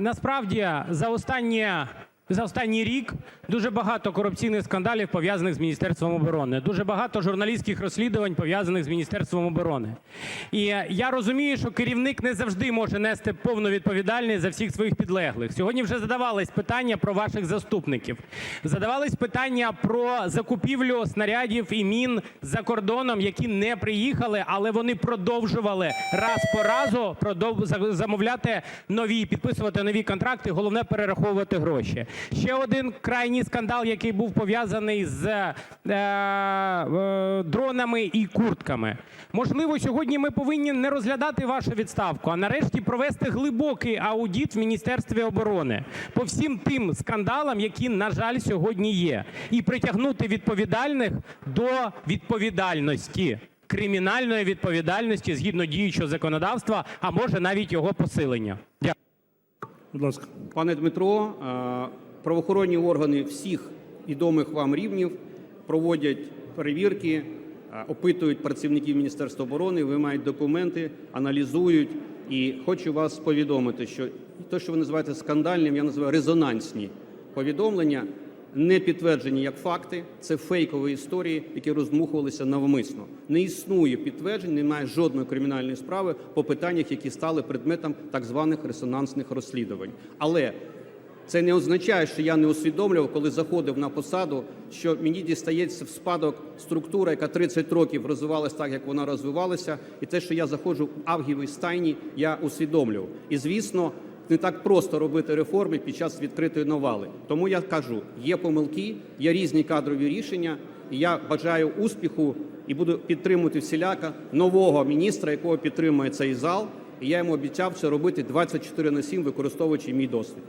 Насправді за останні, за останній рік дуже багато корупційних скандалів пов'язаних з Міністерством оборони, дуже багато журналістських розслідувань пов'язаних з Міністерством оборони. І я розумію, що керівник не завжди може нести повну відповідальність за всіх своїх підлеглих. Сьогодні вже задавались питання про ваших заступників, задавались питання про закупівлю снарядів і мін за кордоном, які не приїхали, але вони продовжували раз по разу продов- замовляти нові, підписувати нові контракти. Головне перераховувати гроші. Ще один крайній скандал, який був пов'язаний з е, е, дронами і куртками. Можливо, сьогодні ми повинні не розглядати вашу відставку, а нарешті провести глибокий аудит в Міністерстві оборони по всім тим скандалам, які, на жаль, сьогодні є, і притягнути відповідальних до відповідальності. Кримінальної відповідальності згідно діючого законодавства, а може навіть його посилення. Дякую. Будь ласка. Пане Дмитро, е, правоохоронні органи всіх відомих вам рівнів проводять перевірки, е, опитують працівників Міністерства оборони, вимагають документи, аналізують. І хочу вас повідомити, що те, що ви називаєте скандальним, я називаю резонансні повідомлення, не підтверджені як факти. Це фейкові історії, які роздмухувалися навмисно. Не існує підтверджень, немає жодної кримінальної справи по питаннях, які стали предметом так званих резонансних розслідувань. Але це не означає, що я не усвідомлював, коли заходив на посаду, що мені дістається в спадок структура, яка 30 років розвивалася так, як вона розвивалася, і те, що я заходжу в авгієвій стайні, я усвідомлював. І звісно, не так просто робити реформи під час відкритої навали. Тому я кажу, є помилки, є різні кадрові рішення. І я бажаю успіху і буду підтримувати всіляка нового міністра, якого підтримує цей зал. І я йому обіцяв це робити 24 на 7, використовуючи мій досвід.